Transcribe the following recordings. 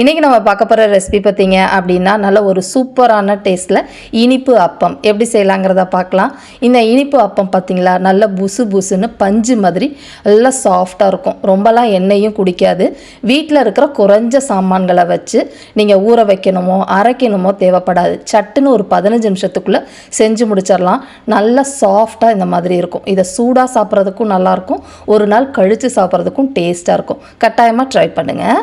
இன்றைக்கி நம்ம பார்க்க போகிற ரெசிபி பார்த்தீங்க அப்படின்னா நல்ல ஒரு சூப்பரான டேஸ்ட்டில் இனிப்பு அப்பம். எப்படி செய்யலாங்கிறத பார்க்கலாம். இந்த இனிப்பு அப்பம் பார்த்தீங்களா நல்ல புசு புசுன்னு பஞ்சு மாதிரி நல்லா சாஃப்டாக இருக்கும். ரொம்பலாம் எண்ணெயும் குடிக்காது. வீட்டில் இருக்கிற குறைஞ்ச சாமான்களை வச்சு நீங்கள் ஊற வைக்கணுமோ அரைக்கணுமோ தேவைப்படாது. சட்டுன்னு ஒரு பதினஞ்சு நிமிஷத்துக்குள்ளே செஞ்சு முடிச்சிடலாம். நல்லா சாஃப்டாக இந்த மாதிரி இருக்கும். இதை சூடாக சாப்பிட்றதுக்கும் நல்லாயிருக்கும் ஒரு நாள் கழித்து சாப்பிட்றதுக்கும் டேஸ்ட்டாக இருக்கும். கட்டாயமாக ட்ரை பண்ணுங்கள்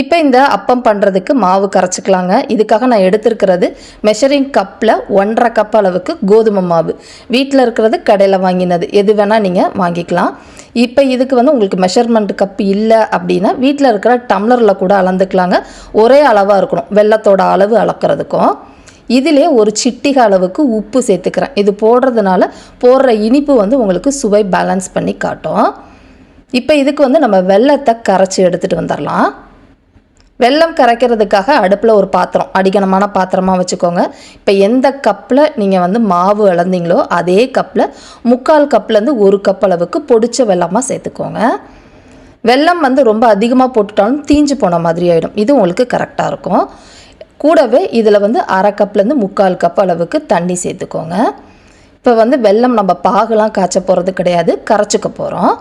இப்போ இந்த அப்பம் பண்ணுறதுக்கு மாவு கரைச்சிக்கலாங்க. இதுக்காக நான் எடுத்திருக்கிறது மெஷரிங் கப்பில் ஒன்றரை கப் அளவுக்கு கோதுமை மாவு. வீட்டில் இருக்கிறது கடையில் வாங்கினது. எது வேணால் நீங்கள் வாங்கிக்கலாம். இப்போ இதுக்கு வந்து உங்களுக்கு மெஷர்மெண்ட் கப் இல்லை அப்படின்னா வீட்டில் இருக்கிற டம்ளரில் கூட அளந்துக்கலாங்க. ஒரே அளவாக இருக்கணும். வெள்ளத்தோட அளவு அளக்கிறதுக்கும். இதிலே ஒரு சிட்டிக அளவுக்கு உப்பு சேர்த்துக்கிறேன். இது போடுறதுனால போடுற இனிப்பு வந்து உங்களுக்கு சுவை பேலன்ஸ் பண்ணி காட்டும். இப்போ இதுக்கு வந்து நம்ம வெள்ளத்தை கரைச்சி எடுத்துகிட்டு வந்துடலாம் வெல்லம் கரைக்கிறதுக்காக அடுப்பில் ஒரு பாத்திரம் அடிக்கணமான பாத்திரமாக வச்சுக்கோங்க. இப்போ எந்த கப்பில் நீங்கள் வந்து மாவு இழந்தீங்களோ அதே கப்பில் முக்கால் கப்லேருந்து ஒரு கப் அளவுக்கு பொடிச்ச வெல்லமாக சேர்த்துக்கோங்க. வெல்லம் வந்து ரொம்ப அதிகமாக போட்டுட்டாலும் தீஞ்சு போன மாதிரி ஆகிடும் இது உங்களுக்கு கரெக்டாக இருக்கும். கூடவே இதில் வந்து அரை கப்லேருந்து முக்கால் கப் அளவுக்கு தண்ணி சேர்த்துக்கோங்க. இப்போ வந்து வெல்லம் நம்ம பாகுலாம் காய்ச்ச போகிறது கிடையாது. கரைச்சிக்க போகிறோம்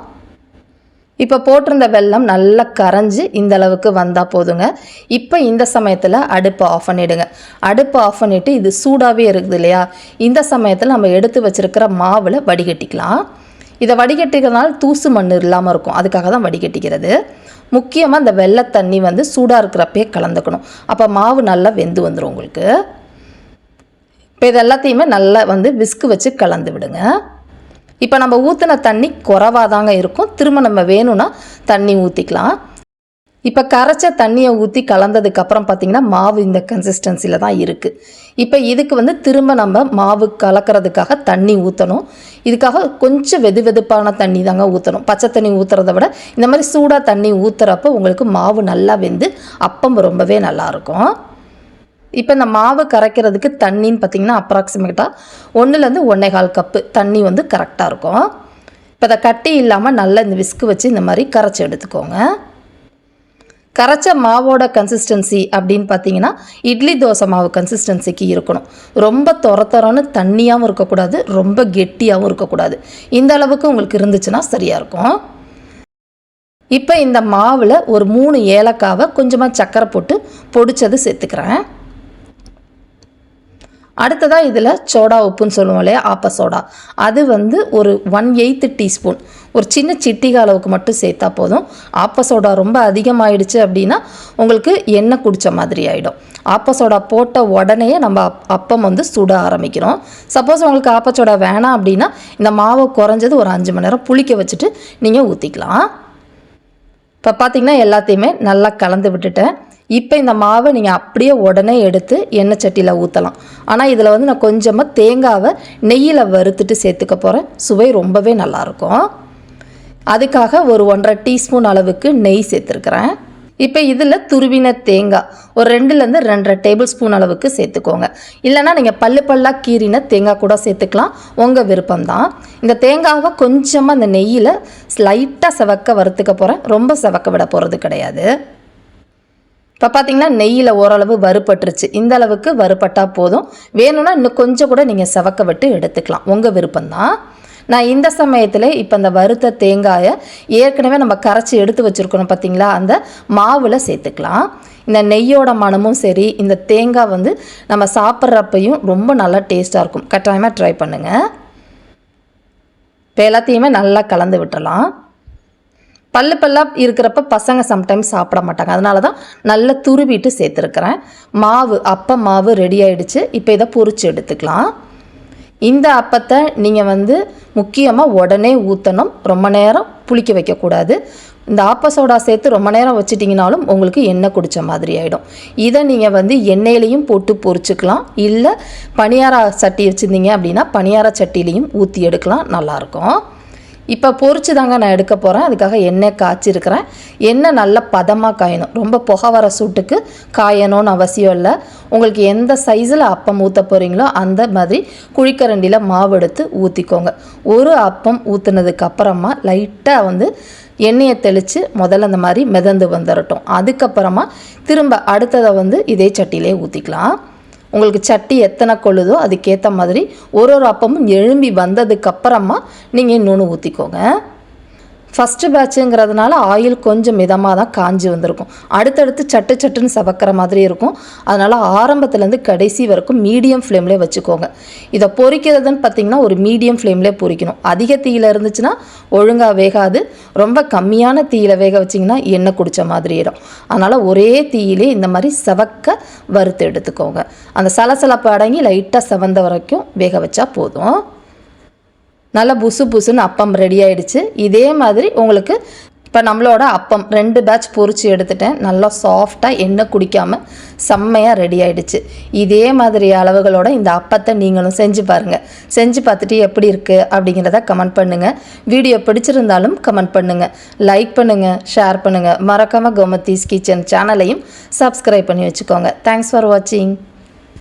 இப்போ போட்டிருந்த வெள்ளம் நல்லா கரைஞ்சி இந்த அளவுக்கு வந்தால் போதுங்க. இப்போ இந்த சமயத்தில் அடுப்பை ஆஃப் பண்ணிவிடுங்க அடுப்பை ஆஃப் பண்ணிவிட்டு இது சூடாகவே இருக்குது இல்லையா? இந்த சமயத்தில் நம்ம எடுத்து வச்சுருக்கிற மாவில் வடிகட்டிக்கலாம். இதை வடிகட்டிக்கிறதுனால தூசு மண் இல்லாமல் இருக்கும். அதுக்காக தான் வடிகட்டிக்கிறது. முக்கியமாக இந்த வெள்ளை தண்ணி வந்து சூடாக இருக்கிறப்பே கலந்துக்கணும். அப்போ மாவு நல்லா வெந்து வந்துடும் உங்களுக்கு. இப்போ இது எல்லாத்தையுமே நல்லா வந்து விஸ்கு வச்சு கலந்து விடுங்க. இப்போ நம்ம ஊற்றின தண்ணி குறவாக தாங்க இருக்கும். திரும்ப நம்ம வேணும்னா தண்ணி ஊற்றிக்கலாம் இப்போ கரைச்ச தண்ணியை ஊற்றி கலந்ததுக்கப்புறம் பார்த்திங்கன்னா மாவு இந்த கன்சிஸ்டன்சியில் தான் இருக்குது இப்போ இதுக்கு வந்து திரும்ப நம்ம மாவு கலக்கிறதுக்காக தண்ணி ஊற்றணும் இதுக்காக கொஞ்சம் வெது வெதுப்பான தண்ணி தாங்க ஊற்றணும் பச்சை தண்ணி ஊற்றுறத விட இந்த மாதிரி சூடாக தண்ணி ஊற்றுறப்போ உங்களுக்கு மாவு நல்லா வெந்து அப்பம் ரொம்பவே நல்லாயிருக்கும் இப்போ இந்த மாவு கரைக்கிறதுக்கு தண்ணின்னு பார்த்தீங்கன்னா அப்ராக்சிமேட்டாக ஒன்றுலேருந்து ஒன்றே கால் கப்பு தண்ணி வந்து கரெக்டாக இருக்கும். இப்போ அதை கட்டி இல்லாமல் நல்லா இந்த விஸ்கு வச்சு இந்த மாதிரி கரைச்சி எடுத்துக்கோங்க. கரைச்ச மாவோட கன்சிஸ்டன்சி அப்படின்னு பார்த்தீங்கன்னா இட்லி தோசை மாவு கன்சிஸ்டன்சிக்கு இருக்கணும். ரொம்ப தொர தொரன்னு தண்ணியாகவும் இருக்கக்கூடாது ரொம்ப கெட்டியாகவும் இருக்கக்கூடாது. இந்த அளவுக்கு உங்களுக்கு இருந்துச்சுன்னா சரியாக இருக்கும். இப்போ இந்த மாவில் ஒரு மூணு ஏலக்காவை கொஞ்சமாக சக்கரை போட்டு பொடிச்சது சேர்த்துக்கிறேன். அடுத்ததாக இதில் சோடா உப்புன்னு சொல்லுவோம் இல்லையா? ஆப்ப சோடா. அது வந்து ஒரு ஒன் எயித்து டீஸ்பூன் ஒரு சின்ன சிட்டிக அளவுக்கு மட்டும் சேர்த்தா போதும். ஆப்ப சோடா ரொம்ப அதிகமாகிடுச்சு அப்படின்னா உங்களுக்கு எண்ணெய் குடித்த மாதிரி ஆகிடும் ஆப்ப சோடா போட்ட உடனே நம்ம அப்பம் வந்து சுட ஆரம்பிக்கிறோம். சப்போஸ் உங்களுக்கு ஆப்ப சோடா வேணாம் அப்படின்னா இந்த மாவை குறைஞ்சது ஒரு அஞ்சு மணி நேரம் புளிக்க வச்சுட்டு நீங்கள் ஊற்றிக்கலாம் இப்போ பார்த்தீங்கன்னா எல்லாத்தையுமே நல்லா கலந்து விட்டுட்டேன். இப்போ இந்த மாவை நீங்கள் அப்படியே உடனே எடுத்து எண்ணெய் சட்டியில் ஊற்றலாம் ஆனால் இதில் வந்து நான் கொஞ்சமாக தேங்காவை நெய்யில் வறுத்துட்டு சேர்த்துக்க போகிறேன் சுவை ரொம்பவே நல்லாயிருக்கும். அதுக்காக ஒரு ஒன்றரை டீஸ்பூன் அளவுக்கு நெய் சேர்த்துருக்குறேன். இப்போ இதில் துருவின தேங்காய் ஒரு ரெண்டுலேருந்து ரெண்டரை டேபிள் ஸ்பூன் அளவுக்கு சேர்த்துக்கோங்க. இல்லைனா நீங்கள் பல்லு பல்லாக கீறின தேங்காய் கூட சேர்த்துக்கலாம். உங்கள் விருப்பம்தான். இந்த தேங்காவை கொஞ்சமாக அந்த நெய்யில் ஸ்லைட்டாக செவக்க வறுத்துக்க போகிறேன் ரொம்ப செவக்க விட போகிறது கிடையாது. இப்போ பார்த்தீங்கன்னா நெய்யில் ஓரளவு வறுபட்டுருச்சு. இந்த அளவுக்கு வறுபட்டால் போதும். வேணும்னா இன்னும் கொஞ்சம் கூட நீங்கள் செவக்க விட்டு எடுத்துக்கலாம். உங்கள் விருப்பம்தான். நான் இந்த சமயத்தில் இப்போ இந்த வறுத்த தேங்காயை ஏற்கனவே நம்ம கரைச்சி எடுத்து வச்சுருக்கணும் பார்த்தீங்களா அந்த மாவில் சேர்த்துக்கலாம். இந்த நெய்யோட மனமும் சரி இந்த தேங்காய் வந்து நம்ம சாப்பிட்றப்பையும் ரொம்ப நல்லா டேஸ்ட்டாக இருக்கும். கட்டாயமாக ட்ரை பண்ணுங்கள் இப்போ எல்லாத்தையுமே நல்லா கலந்து விட்டுடலாம் பல்லு பல்லாக இருக்கிறப்ப பசங்க சம்டைம்ஸ் சாப்பிட மாட்டாங்க. அதனால தான் நல்லா துருவிட்டு சேர்த்துருக்குறேன். மாவு அப்ப மாவு ரெடி ஆகிடுச்சு இப்போ இதை பொறிச்சு எடுத்துக்கலாம். இந்த அப்பத்தை நீங்கள் வந்து முக்கியமாக உடனே ஊற்றணும் ரொம்ப நேரம் புளிக்க வைக்கக்கூடாது. இந்த ஆப்ப சோடா சேர்த்து ரொம்ப நேரம் வச்சிட்டிங்கனாலும் உங்களுக்கு எண்ணெய் குடித்த மாதிரி ஆகிடும் இதை நீங்கள் வந்து எண்ணெயிலையும் போட்டு பொரிச்சுக்கலாம். இல்லை பனியாரா சட்டி வச்சுருந்தீங்க அப்படின்னா பனியார சட்டிலையும் ஊற்றி எடுக்கலாம். நல்லாயிருக்கும் இப்போ பொரிச்சு தாங்க நான் எடுக்க போகிறேன் அதுக்காக எண்ணெய் காய்ச்சிருக்கிறேன். எண்ணெய் நல்லா பதமாக காயணும். ரொம்ப புகை வர சூட்டுக்கு காயணும்னு அவசியம் இல்லை. உங்களுக்கு எந்த சைஸில் அப்பம் ஊற்ற போகிறீங்களோ அந்த மாதிரி குழிக்கரண்டியில் மாவு எடுத்து ஊற்றிக்கோங்க ஒரு அப்பம் ஊற்றுனதுக்கு அப்புறமா லைட்டாக வந்து எண்ணெயை தெளித்து முதல்ல அந்த மாதிரி மிதந்து வந்துடட்டும் அதுக்கப்புறமா திரும்ப அடுத்ததை வந்து இதே சட்டியிலே ஊற்றிக்கலாம் உங்களுக்கு சட்டி எத்தனை கொள்ளுதோ அதுக்கேற்ற மாதிரி ஒரு ஒரு அப்பமும் எழும்பி வந்ததுக்கப்புறமா நீங்கள் இன்னொன்று ஊற்றிக்கோங்க ஃபஸ்ட்டு பேட்சுங்கிறதுனால ஆயில் கொஞ்சம் மிதமாக தான் காஞ்சி வந்திருக்கும். அடுத்தடுத்து சட்டு சட்டுன்னு சவக்கிற மாதிரி இருக்கும். அதனால் ஆரம்பத்துலேருந்து கடைசி வரைக்கும் மீடியம் ஃப்ளேம்லேயே வச்சுக்கோங்க. இதை பொறிக்கிறதுன்னு பார்த்தீங்கன்னா ஒரு மீடியம் ஃப்ளேம்லேயே பொரிக்கணும் அதிக தீயில் இருந்துச்சுன்னா ஒழுங்காக வேகாது. ரொம்ப கம்மியான தீயில் வேக வச்சிங்கன்னா எண்ணெய் குடித்த மாதிரி இடம் அதனால் ஒரே தீயிலே இந்த மாதிரி சவக்க வறுத்து எடுத்துக்கோங்க. அந்த சலசலப்பு அடங்கி லைட்டாக செவந்த வரைக்கும் வேக வச்சா போதும். நல்லா புசு புசுன்னு அப்பம் ரெடி ஆயிடுச்சு. இதே மாதிரி உங்களுக்கு இப்போ நம்மளோட அப்பம் ரெண்டு பேட்ச் பொறிச்சு எடுத்துட்டேன். நல்லா சாஃப்டாக எண்ணெய் குடிக்காமல் செம்மையாக ரெடி ஆகிடுச்சு இதே மாதிரி அளவுகளோட இந்த அப்பத்தை நீங்களும் செஞ்சு பாருங்கள் செஞ்சு பார்த்துட்டு எப்படி இருக்குது அப்படிங்கிறத கமெண்ட் பண்ணுங்கள் வீடியோ பிடிச்சிருந்தாலும் கமெண்ட் பண்ணுங்கள் லைக் பண்ணுங்கள் ஷேர் பண்ணுங்கள் மறக்காமல் கோமத்தீஸ் கிச்சன் சேனலையும் சப்ஸ்கிரைப் பண்ணி வச்சுக்கோங்க. தேங்க்ஸ் ஃபார் வாட்சிங்